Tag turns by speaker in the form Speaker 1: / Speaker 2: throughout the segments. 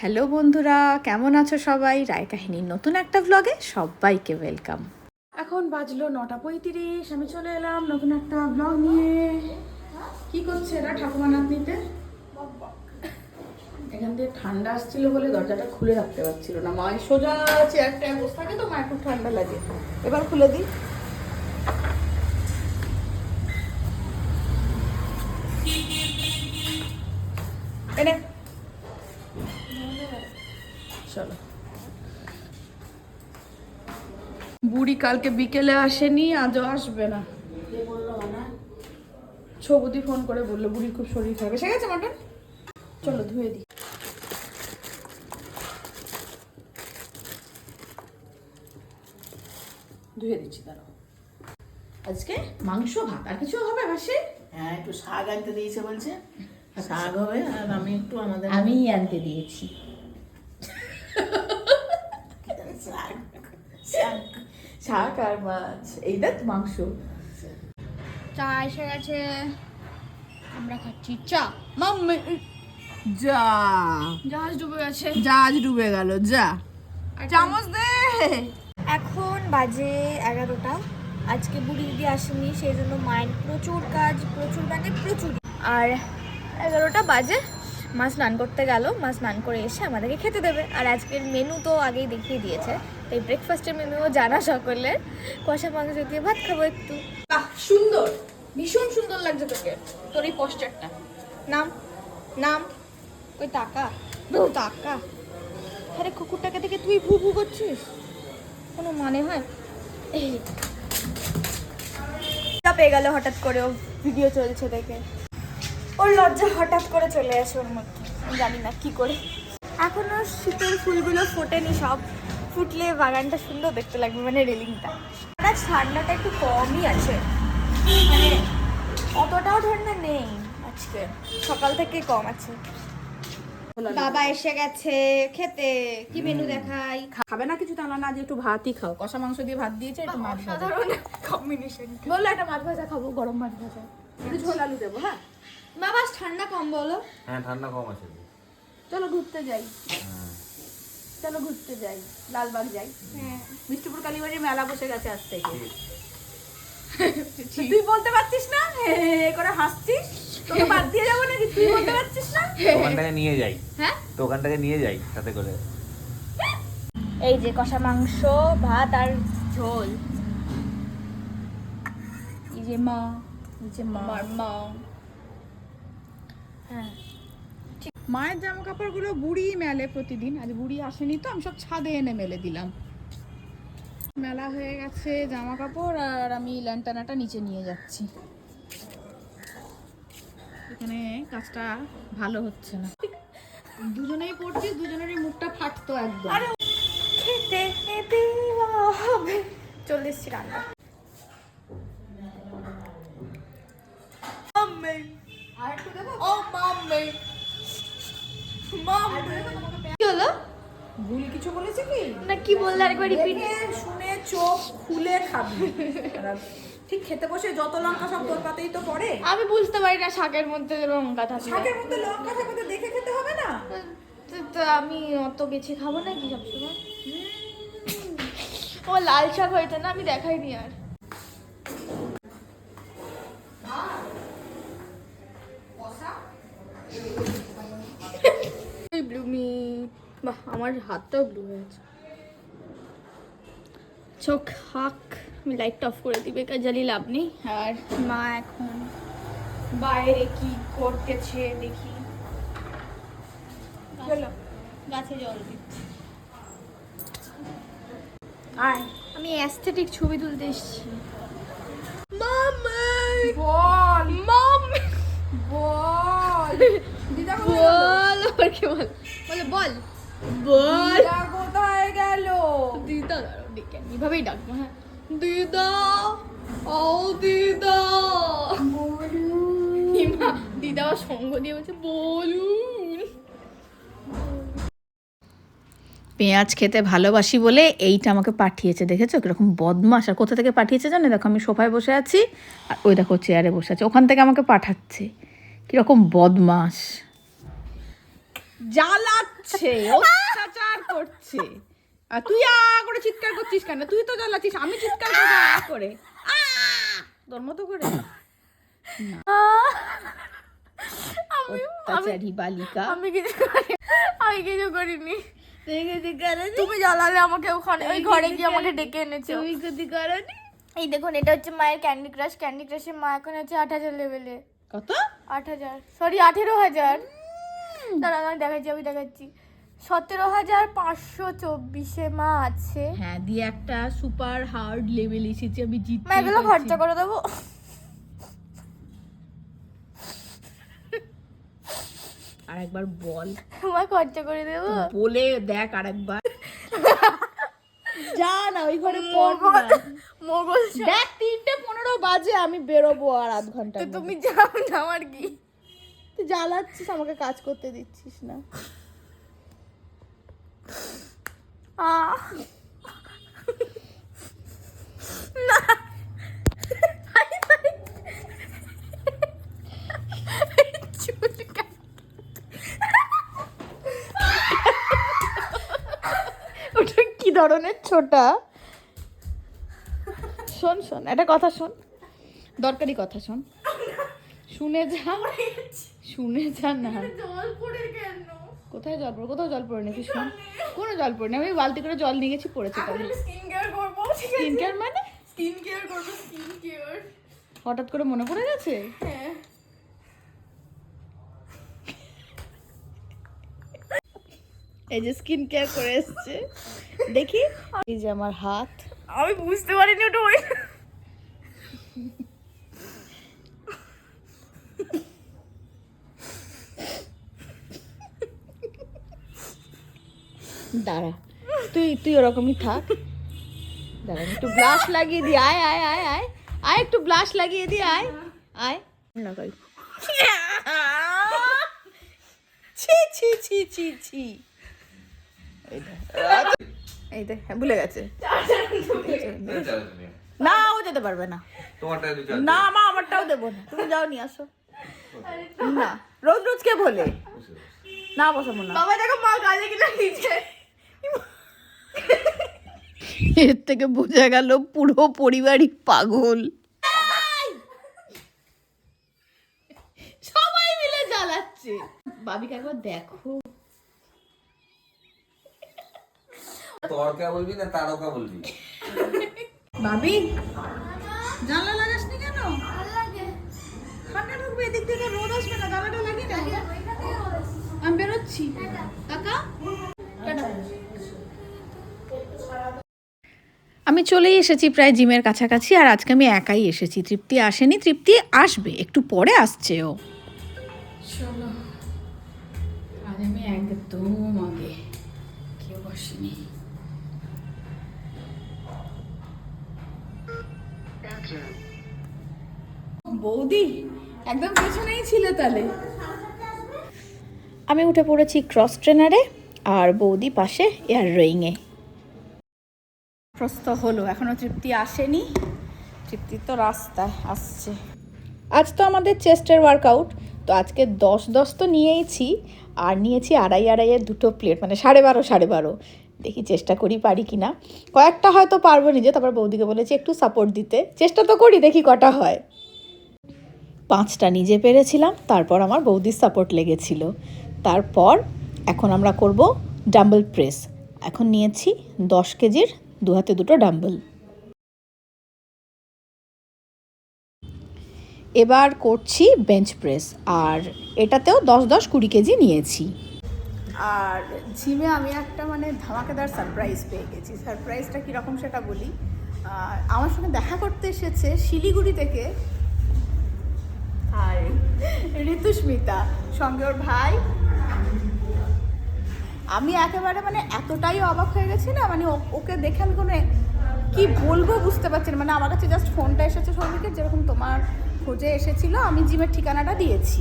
Speaker 1: Hello বন্ধুরা, কেমন আছো সবাই? রায় কাহিনীর নতুন একটা ব্লগে সবাইকে ওয়েলকাম এখন বাজলো নটা পঁয়ত্রিশ, আমি চলে এলাম নতুন একটা ব্লগ নিয়ে। কি করছে এরা ঠাকুমা নাতনিতে? এখান থেকে ঠান্ডা আসছিল বলে দরজাটা খুলে রাখতে পারছিল না। মা, এই সোজা চেয়ারটা বসে থাকে তো, মা, একটু ঠান্ডা লাগে। এবার খুলে দিই। চলো। বুড়ি কালকে বিকেলে আসেনি আজও আসবে না। ছবুদি ফোন করে বলল বুড়ির খুব শরীর খারাপ। এসে গেছে মাটন? চলো ধুয়ে দিই। ধুয়ে দিচ্ছি দাঁড়াও। আজকে মাংস ভাত আর কিছু হবে বাসে
Speaker 2: হ্যাঁ একটু শাক আনতে দিয়েছে বলছে। শাক হবে আর আমি একটু আমাদের
Speaker 1: আমি আনতে দিয়েছি
Speaker 2: শাক শাক
Speaker 1: শাক আর মাছ। এই দেখ মাংস।
Speaker 3: চা এসে গেছে। আমরা খাচ্ছি চা। মাম্মি
Speaker 1: যা।
Speaker 3: জাহাজ ডুবে গেছে।
Speaker 1: জাহাজ ডুবে গেল যা। চামচ দে।
Speaker 3: এখন বাজে এগারোটা। আজকে বুড়ি দিদি আসেনি সেই জন্য মায়ের প্রচুর কাজ প্রচুর মানে প্রচুর। আর এগারোটা বাজে। মা স্নান করতে গেল মা স্নান করে এসে আমাদেরকে খেতে দেবে। আর আজকের মেনু তো আগেই দেখিয়ে দিয়েছে। তাই ব্রেকফাস্টের মেনুও জানা সকলে কষা মাংস দিয়ে ভাত খাব একটু।
Speaker 1: বাহ সুন্দর। ভীষণ সুন্দর লাগছে তোকে। তোর এই পোস্টারটা
Speaker 3: নাম নাম। ওই টাকা? টাকা। আরে কুকুরটাকে দেখে তুই ভু ভু করছিস? কোনো মানে হয়? পেয়ে গেল হঠাৎ করে ও ভিডিও চলছে দেখে। ওর লজ্জা হঠাৎ করে চলে আসে ওর মধ্যে। জানি না কি করে। এখনও শীতের ফুলগুলো ফোটেনি সব ফুটলে বাগানটা সুন্দর দেখতে লাগবে মানে রেলিংটা। আর ঠান্ডাটা একটু কমই আছে। মানে অতটাও ঠান্ডা নেই আজকে। সকাল থেকে কম আছে। বাবা এসে গেছে খেতে। কি মেনু দেখাই?
Speaker 1: খাবে না কিছু তাহলে না যে একটু ভাতই খাও। কষা মাংস দিয়ে ভাত দিয়েছে একটু মাছ ভাজা।
Speaker 3: সাধারণ কম্বিনেশন
Speaker 1: বলল একটা মাছ ভাজা খাব গরম মাছ ভাজা। একটু ঝোল আলু দেবো হ্যাঁ?
Speaker 3: বাবা ঠান্ডা কম বলো।
Speaker 4: হ্যাঁ ঠান্ডা কম আছে।
Speaker 1: চলো ঘুরতে যাই। চলো ঘুরতে যাই লালবাগ যাই।
Speaker 3: হ্যাঁ।
Speaker 1: মিষ্টিপুর কালীবাড়ির মেলা বসে গেছে আজ থেকে। তুই বলতে পারছিস না? হে করে হাসছিস? তোকে বাদ দিয়ে যাব নাকি? তুই বলতে পারছিস না?
Speaker 4: দোকানটাকে নিয়ে যাই।
Speaker 3: হ্যাঁ?
Speaker 4: দোকানটাকে নিয়ে যাই সাথে করে।
Speaker 3: এই যে কষা মাংস ভাত আর ঝোল। এই যে মা
Speaker 1: এই যে মা।
Speaker 3: মা। হ্যাঁ।
Speaker 1: মায়ের জামা কাপড়গুলো বুড়ি মেলে প্রতিদিন। আজ বুড়ি আসেনি তো আমি সব ছাদে এনে মেলে দিলাম। মেলা হয়ে গেছে জামা কাপড় আর আমি ল্যান্টানাটা নিচে নিয়ে যাচ্ছি। এখানে কাজটা ভালো হচ্ছে না। দুজনেই পড়ছিস দুজনেরই মুখটা ফাটতো একদম।
Speaker 3: খেতে হবে। চলে এসছি রান্না। মাম্মি
Speaker 1: আর একটু দেবো
Speaker 3: ও মাম্মি। মাম্মি। কি হলো?
Speaker 1: ভুল কিছু বলেছে কি?
Speaker 3: না কি বললে আরেকবার রিপিট
Speaker 1: শুনে চোখ খুলে খাবি। ঠিক খেতে বসে যত লঙ্কা সব তোর পাতেই তো পড়ে।
Speaker 3: আমি বুঝতে পারি না শাকের মধ্যে লঙ্কা থাকে।
Speaker 1: শাকের মধ্যে লঙ্কা থাকবে তো দেখে খেতে হবে না।
Speaker 3: তো- আমি অত বেছে খাব না কি সবসময় ও লাল শাক হয়েছে না আমি দেখাইনি আর। ব্লুমি বাহ আমার হাতটাও ব্লু হয়ে হয়েছে চোখ হাক আমি লাইটটা অফ করে দিবে বেকার জ্বালি লাভ নেই। আর মা এখন বাইরে কি করতেছে দেখি। গাছে জল দিচ্ছি।
Speaker 1: আয়
Speaker 3: আমি অ্যাস্থেটিক ছবি তুলতে এসেছি।
Speaker 1: বল।
Speaker 3: মাম
Speaker 1: বল। দিদা
Speaker 3: বল আর কি বল? বলে বল। বল।
Speaker 1: কোথায় গেল?
Speaker 3: দিদা দাঁড়াও ডেকে আনি। ডাকবো হ্যাঁ। দিদা ও দিদা। হিমা দিদা আবার সঙ্গ দিয়ে বলছে বলুন।
Speaker 1: পেঁয়াজ খেতে ভালোবাসি বলে এইটা আমাকে পাঠিয়েছে দেখেছ? কীরকম বদমাস আর কোথা থেকে পাঠিয়েছে জানো? দেখো আমি সোফায় বসে আছি আর ওই দেখো চেয়ারে বসে আছে। ওখান থেকে আমাকে পাঠাচ্ছে। কীরকম বদমাস জ্বালাচ্ছে অত্যাচার করছে। আর তুই আ করে চিৎকার করছিস কেন? তুই তো জ্বালাচ্ছিস আমি চিৎকার করব আ করে। তোর মতো করে? অত্যাচারী বালিকা।
Speaker 3: আমি কিছু করি আমি কিছু করিনি। তুমি জ্বালালে আমাকে ওখানে ওই ঘরে গিয়ে আমাকে ডেকে এনেছো।
Speaker 1: তুই যদি করনি?
Speaker 3: এই দেখুন এটা হচ্ছে মায়ের ক্যান্ডি ক্রাশ ক্যান্ডি ক্রাশের মা এখন হচ্ছে আট হাজার লেভেলে
Speaker 1: কত?
Speaker 3: আট হাজার। সরি আঠেরো হাজার। দাঁড়া আমি দেখাচ্ছি আমি দেখাচ্ছি। সতেরো হাজার পাঁচশো চব্বিশে মা আছে।
Speaker 1: হ্যাঁ দিয়ে একটা সুপার হার্ড লেভেল এসেছে আমি জিততে
Speaker 3: মা এগুলো খরচা করে দেবো?
Speaker 1: আর একবার বল।
Speaker 3: মা খরচা করে দেবো?
Speaker 1: বলে দেখ আর একবার যা না ওই ঘরে পড়ব
Speaker 3: মোগল
Speaker 1: দেখ তিনটে পনেরো বাজে আমি বেরোবো আর আধ
Speaker 3: ঘণ্টা তুমি যাও না আমার কি?
Speaker 1: তুই জ্বালাচ্ছিস আমাকে কাজ করতে দিচ্ছিস না।
Speaker 3: আহ
Speaker 1: ওটা কি ধরনের ছোটা। শোন শোন একটা কথা শোন। দরকারি কথা শোন। শুনে যা। শুনে যা না। কোথায় জল পড়ে কোথাও জল পড়ে নাকি শোন। কোনো জল পড়ে না আমি বালতি করে জল নিয়ে গেছি পড়েছে তাহলে।
Speaker 3: স্কিন কেয়ার করব
Speaker 1: স্কিন কেয়ার মানে?
Speaker 3: স্কিন কেয়ার করব স্কিন কেয়ার
Speaker 1: হঠাৎ করে মনে পড়ে গেছে?
Speaker 3: হ্যাঁ।
Speaker 1: এই যে স্কিন কেয়ার করে এসছে। দেখি। এই যে আমার হাত।
Speaker 3: আমি বুঝতে পারিনি ওটা ওই
Speaker 1: দাঁড়া। তুই তুই ওরকমই থাক। দাঁড়া একটু ব্লাশ লাগিয়ে দি। আয় আয় আয় আয়। আয় একটু ব্লাশ লাগিয়ে দি আয়। আয়। না কই ছি ছি ছি ছি ছি। এই দেখ হ্যাঁ ভুলে গেছে। না ও যেতে পারবে না। না মা আমারটাও দেবো না। তুমি যাও নিয়ে আসো। না রোজ রোজ কে বলে? না বসাবো না।
Speaker 3: বাবা দেখো মা গালে কিনা নিচে
Speaker 1: এর থেকে বোঝা গেল পুরো পরিবারই পাগল। সবাই মিলে জ্বালাচ্ছে। বাবিকে একবার দেখো।
Speaker 4: তরকা বলবি না তারকা বলবি?
Speaker 1: বাবি জানলা লাগাস নি কেন ঠান্ডা ঢুকবে এদিক থেকে রোদ আসবে না জানলাটা লাগিয়ে দাও। আমি বেরোচ্ছি। কাকা? আমি চলেই এসেছি প্রায় জিমের কাছাকাছি আর আজকে আমি একাই এসেছি। তৃপ্তি আসেনি তৃপ্তি আসবে একটু পরে আসছে ও বৌদি একদম পেছনেই ছিল তাহলে আমি উঠে পড়েছি ক্রস ট্রেনারে আর বৌদি পাশে এয়ার রোয়িংয়ে প্রস্ত হলো এখনও তৃপ্তি আসেনি। তৃপ্তি তো রাস্তায় আসছে। আজ তো আমাদের চেস্টের ওয়ার্কআউট তো আজকে দশ দশ তো নিয়েইছি আর নিয়েছি আড়াই আড়াইয়ের দুটো প্লেট মানে সাড়ে বারো সাড়ে বারো। দেখি চেষ্টা করি পারি কি না কয়েকটা হয়তো পারব নিজে তারপর বৌদিকে বলেছি একটু সাপোর্ট দিতে। চেষ্টা তো করি দেখি কটা হয়। পাঁচটা নিজে পেরেছিলাম, তারপর আমার বৌদির সাপোর্ট লেগেছিল। তারপর এখন আমরা করব ডাম্বল প্রেস এখন নিয়েছি দশ কেজির দু হাতে দুটো ডাম্বল এবার করছি বেঞ্চ প্রেস আর এটাতেও দশ দশ কুড়ি কেজি নিয়েছি। আর জিমে আমি একটা মানে ধামাকেদার সারপ্রাইজ পেয়ে গেছি। সারপ্রাইজটা কীরকম সেটা বলি। আমার সঙ্গে দেখা করতে এসেছে শিলিগুড়ি থেকে ঋতুস্মিতা, সঙ্গে ওর ভাই। আমি একেবারে মানে এতটাই অবাক হয়ে গেছি না মানে ওকে দেখে আমি কোনো কি বলব বুঝতে পারছি না। মানে আমার কাছে জাস্ট ফোনটা এসেছে সৌমিকের যেরকম তোমার খোঁজে এসেছিল, আমি জিমের ঠিকানাটা দিয়েছি।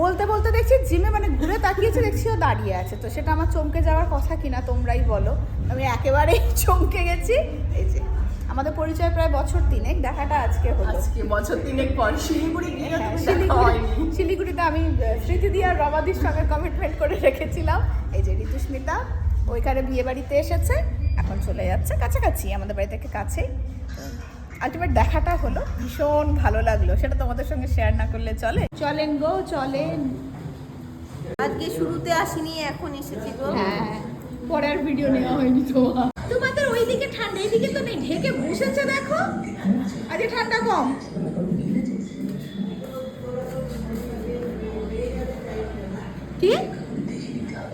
Speaker 1: বলতে বলতে দেখছি জিমে মানে ঘুরে তাকিয়েছে, দেখছি ও দাঁড়িয়ে আছে। তো সেটা আমার চমকে যাওয়ার কথা কিনা তোমরাই বলো। আমি একেবারেই চমকে গেছি। এই যে। আমাদের পরিচয় প্রায় বছর তিনেক দেখাটা আজকে হলো।
Speaker 2: আজকে বছর তিনেক পর শিলিগুড়ি গিয়ে
Speaker 1: হ্যাঁ, শিলিগুড়িতে আমি স্মৃতি দিয়ে আর রমাদির সঙ্গে কমিটমেন্ট করে রেখেছিলাম। এই যে ঋতুস্মিতা ওইখানে বিয়ে বাড়িতে এসেছে এখন চলে যাচ্ছে কাছাকাছি আমাদের বাড়ি থেকে কাছেই। আলটিমেট দেখাটা হলো ভীষণ ভালো লাগল। সেটা তোমাদের সঙ্গে শেয়ার না করলে চলে। চলেন গো চলেন।
Speaker 3: আজকে শুরুতে আসিনি এখন এসেছি গো।
Speaker 1: হ্যাঁ। পরের ভিডিও নেওয়া হয়নি তোমার তোমাদের ওইদিকে ঠান্ডা, এইদিকে তো নেই, ঢেকে বসেছে দেখো। আজকে ঠান্ডা কম। কি?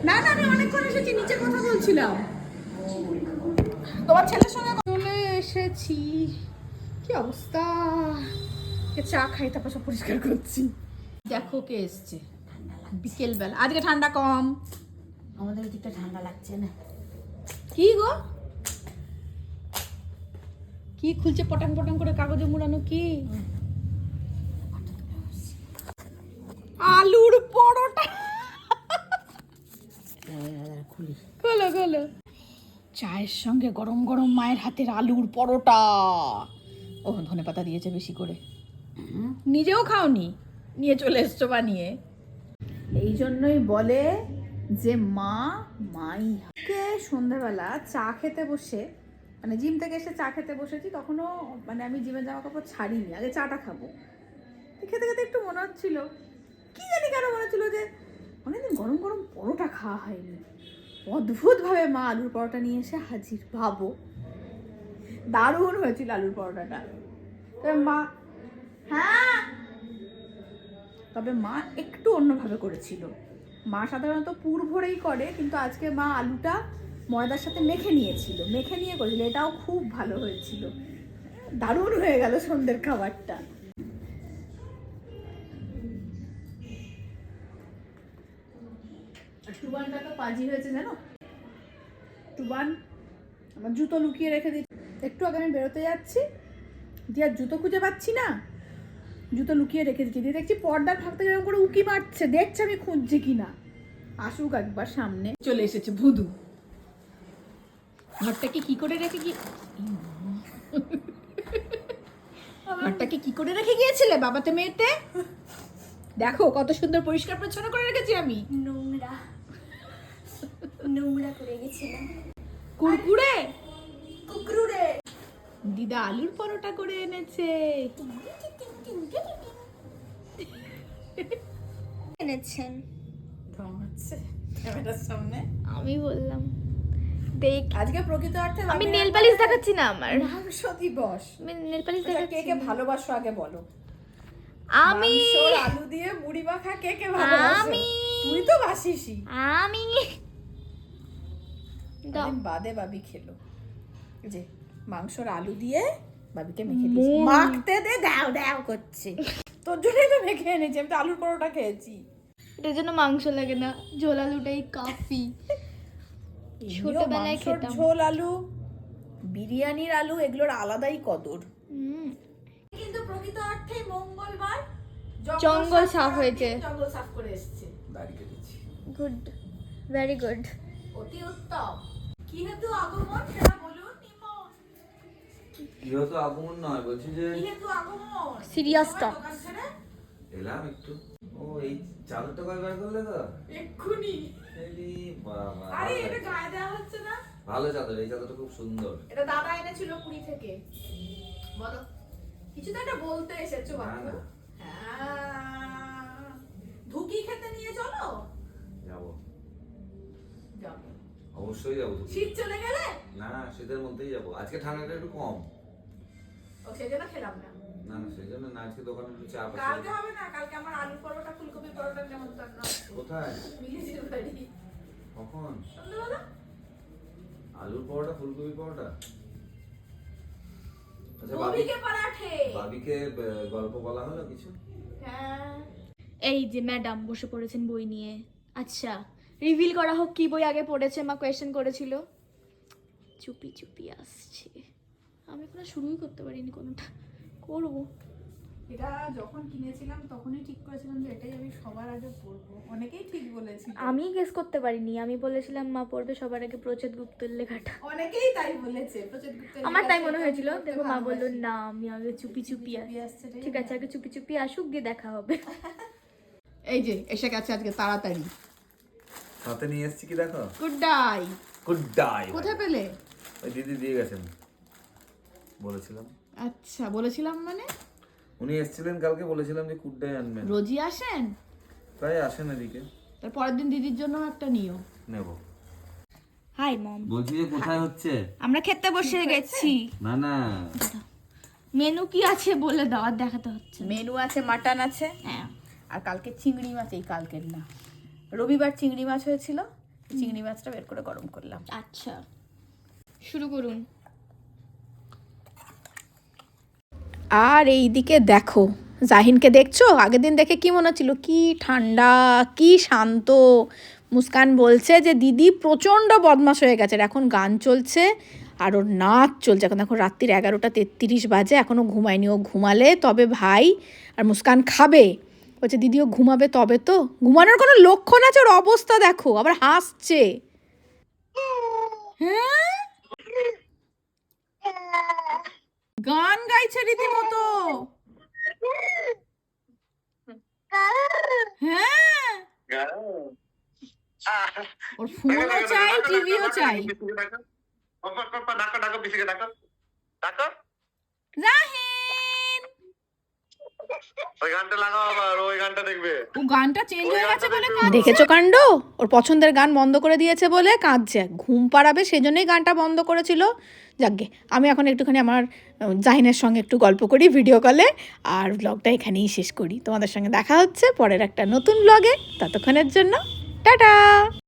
Speaker 1: না না, আমি অনেকক্ষণ এসেছি, নিচে কথা বলছিলাম। তোমার ছেলের সঙ্গে চলে এসেছি। কি অবস্থা? চা খাই, তারপর সব পরিষ্কার করছি। দেখো কে এসছে। বিকেল বেলা আজকে ঠান্ডা কম।
Speaker 2: আমাদের ওদিকটা ঠান্ডা লাগছে না।
Speaker 1: কি গো? কি খুলছে পটাং পটাং করে কাগজে মুড়ানো কি? আলুর পরোটা।
Speaker 2: খুলি
Speaker 1: খোলো। চায়ের সঙ্গে গরম গরম মায়ের হাতের আলুর পরোটা। ও ধনে পাতা দিয়েছে বেশি করে। নিজেও খাওনি নিয়ে চলে এসছো বানিয়ে। এই জন্যই বলে যে মা, মাই, কে সন্ধ্যাবেলা চা খেতে বসে মানে জিম থেকে এসে চা খেতে বসেছি তখনও মানে আমি জিমের জামা কাপড় ছাড়িনি, আগে চাটা খাব। খেতে খেতে একটু মনে হচ্ছিল, কি জানি কেন মনে হচ্ছিল যে অনেকদিন গরম গরম পরোটা খাওয়া হয়নি। অদ্ভুতভাবে মা আলুর পরোটা নিয়ে এসে হাজির, ভাবো। দারুণ হয়েছিল আলুর পরোটাটা। তবে মা হ্যাঁ? তবে মা একটু অন্যভাবে করেছিল। মা সাধারণত পুর ভরেই করে, কিন্তু আজকে মা আলুটা ময়দার সাথে মেখে নিয়েছিল। মেখে নিয়ে করেছিল, এটাও খুব ভালো হয়েছিল। দারুণ হয়ে গেল সন্ধ্যের খাবারটা। পাজি হয়েছে, জানো? টুবান, আমার জুতো লুকিয়ে রেখে দিচ্ছি একটু আগে আমি বেরোতে যাচ্ছি, দিয়ে আর জুতো খুঁজে পাচ্ছি না। জুতো লুকিয়ে রেখে দিচ্ছি দিয়ে দেখছি পর্দার ফাঁক থেকে এরকম করে উকি মারছে। দেখছে আমি খুঁজছি কিনা। আসুক একবার সামনে। চলে এসেছে ভুদু। ঘরটাকে কি করে রেখে গিয়ে ঘরটাকে কি করে রেখে গিয়েছিলে বাবাতে মেয়েতে? দেখো কত সুন্দর পরিষ্কার পরিচ্ছন্ন করে রেখেছি আমি।
Speaker 3: নোংরা। নোংরা করে গেছিলাম।
Speaker 1: কুরকুরে?
Speaker 3: কুকুরে
Speaker 1: দিদা আলুর পরোটা করে এনেছে।
Speaker 3: এনেছেন?
Speaker 1: সামনে।
Speaker 3: আমি বললাম। দেখ
Speaker 1: আজকে প্রকৃত অর্থে
Speaker 3: আমি নেল পালিশ দেখাচ্ছি না আমার।
Speaker 1: মাংস দিবস
Speaker 3: আমি নেল পালিশ
Speaker 1: আচ্ছা, কে কে ভালোবাসো আগে বলো।
Speaker 3: আমি
Speaker 1: আলু দিয়ে মুড়ি মাখা কে কে ভালোবাসো?
Speaker 3: আমি।
Speaker 1: তুই তো বাসিসই
Speaker 3: আমি
Speaker 1: বাদে বাবি খেলো। যে মাংসর আলু দিয়ে বাবিকে মেখে দিয়েছি। মাখতে দে দাও দাও করছে। তোর জন্যই তো মেখে এনেছি আমি তো আলুর পরোটা খেয়েছি।
Speaker 3: এটার জন্য মাংস লাগে না ঝোল আলুটাই কাফি। ছোটবেলায় খেতাম।
Speaker 1: ঝোল আলু বিরিয়ানির আলু এগুলোর আলাদাই কদর।
Speaker 3: হুম।
Speaker 1: কিন্তু প্রকৃত অর্থে মঙ্গলবার
Speaker 3: জঙ্গল সাফ হয়েছে।
Speaker 1: জঙ্গল সাফ করে এসেছে।
Speaker 3: Good very good.
Speaker 1: অতি উত্তম। কি হেতু আগমন সেটা
Speaker 4: কি আগমন নয় বলছি যে
Speaker 1: কি হেতু আগমন।
Speaker 3: সিরিয়াস টক
Speaker 4: এলাম একটু। ও এই চাদরটা কয়বার করলে তো?
Speaker 1: এক্ষুনি।
Speaker 4: বাবা।
Speaker 1: আরে এটা গায়ে দেওয়া হচ্ছে না?
Speaker 4: ভালো চাদর এই চাদরটা খুব সুন্দর।
Speaker 1: এটা দাদা এনেছিল পুরী থেকে। বলো কিছু তো একটা বলতে এসেছ বাবু
Speaker 4: না।
Speaker 1: হ্যাঁ। ধুকি খেতে নিয়ে চলো?
Speaker 4: যাব।
Speaker 1: যাব।
Speaker 4: অবশ্যই যাব।
Speaker 1: শীত চলে গেলে?
Speaker 4: না শীতের মধ্যেই যাব। আজকে ঠান্ডাটা একটু কম।
Speaker 1: ও সেজন্য খেলাম না।
Speaker 4: না না সেই না আজকে দোকানে একটু চা
Speaker 1: কালকে হবে না কালকে আমার আলু পরোটা ফুলকপি পরোটা নেমন্তন্ন
Speaker 4: কোথায়?
Speaker 1: মিলিজের বাড়ি।
Speaker 4: কখন?
Speaker 1: সন্ধ্যাবেলা
Speaker 4: আলুর পরোটা ফুলকপি পরোটা? আচ্ছা বাবি
Speaker 1: পরাঠে।
Speaker 4: বাবিকে গল্প বলা হলো কিছু?
Speaker 1: হ্যাঁ।
Speaker 3: এই যে ম্যাডাম বসে পড়েছেন বই নিয়ে। আচ্ছা রিভিল করা হোক কি বই আগে পড়েছে মা কোয়েশ্চেন করেছিল? চুপি চুপি আসছে। আমি এখনও শুরুই করতে পারিনি কোনোটা। করব।
Speaker 1: এটা যখন কিনেছিলাম তখনই ঠিক করেছিলাম যে এটাই আমি সবার আগে পরবো। অনেকেই ঠিক বলেছিল।
Speaker 3: আমি গেস করতে পারিনি। আমি বলেছিলাম মা পড়বে সবার আগে প্রচেত গুপ্তের লেখাটা।
Speaker 1: অনেকেই তাই বলেছে প্রচুর গুপ্তের
Speaker 3: আমার তাই মনে হয়েছিল দেখো মা বলল না আমি আগে চুপি চুপি
Speaker 1: চুপি আসছে,
Speaker 3: ঠিক আছে আগে চুপি চুপি আসুক গিয়ে দেখা হবে।
Speaker 1: এই যে এসে গেছে আজকে তাড়াতাড়ি।
Speaker 4: হাতে নিয়ে এসেছি কি দেখো?
Speaker 1: গুড ডাই
Speaker 4: গুড ডাই
Speaker 1: কোথায় পেলে?
Speaker 4: ওই দিদি দিয়ে গেছেন। বলেছিলাম।
Speaker 1: আচ্ছা বলেছিলাম মানে?
Speaker 4: উনি এসেছিলেন কালকে বলেছিলাম যে কুড ডাই আনবেন।
Speaker 1: রোজই আসেন?
Speaker 4: প্রায় আসেন এদিকে।
Speaker 1: তার পরের দিন দিদির জন্য একটা নিও।
Speaker 4: নেব।
Speaker 3: হাই মম
Speaker 4: বলছি যে কোথায় হচ্ছে?
Speaker 3: আমরা খেতে বসে গেছি।
Speaker 4: না না।
Speaker 3: মেনু কি আছে বলে দাও আর দেখাতে হচ্ছে
Speaker 1: মেনু আছে মাটন আছে।
Speaker 3: হ্যাঁ।
Speaker 1: আর কালকে চিংড়ি মাছ এই কালকের না। রবিবার চিংড়ি মাছ হয়েছিল। চিংড়ি মাছটা বের করে গরম করলাম।
Speaker 3: আচ্ছা। শুরু করুন।
Speaker 1: আর এই দিকে দেখো, জাহিনকে দেখছ? আগের দিন দেখে কি মনে হচ্ছিল? কি ঠান্ডা, কি শান্ত। মুস্কান বলছে যে, দিদি প্রচণ্ড বদমাশ হয়ে গেছে। এখন গান চলছে, আর ওর নাচ চলছে। এখন এখন রাত্রির এগারোটা তেত্রিশ বাজে এখনও ঘুমায়নি। ও ঘুমালে তবে ভাই, আর মুস্কান খাবে। বলছে দিদিও ঘুমাবে তবে তো? ঘুমানোর কোনো লক্ষণ আছে? ওর অবস্থা দেখো, আবার হাসছে। হ্যাঁ? গান গাইছে রীতিমতো হ্যাঁ ওর ফোনও চাই টিভিও চাই
Speaker 5: ডাকো ডাকো ডাকো ডাকো
Speaker 1: রাহিন
Speaker 5: ওই গানটা লাগাও আবার ওই গানটা দেখবে।
Speaker 1: ও গানটা চেঞ্জ হয়ে গেছে বলে দেখেছ কাণ্ড? ওর পছন্দের গান বন্ধ করে দিয়েছে বলে কাঁদছে। ঘুম পাড়াবে সেজন্যই গানটা বন্ধ করেছিল। যাকগে আমি এখন একটুখানি আমার জাহিনের সঙ্গে একটু গল্প করি ভিডিও কলে। আর ব্লগটা এখানেই শেষ করি। তোমাদের সঙ্গে দেখা হচ্ছে পরের একটা নতুন ব্লগে ততক্ষণের জন্য টাটা!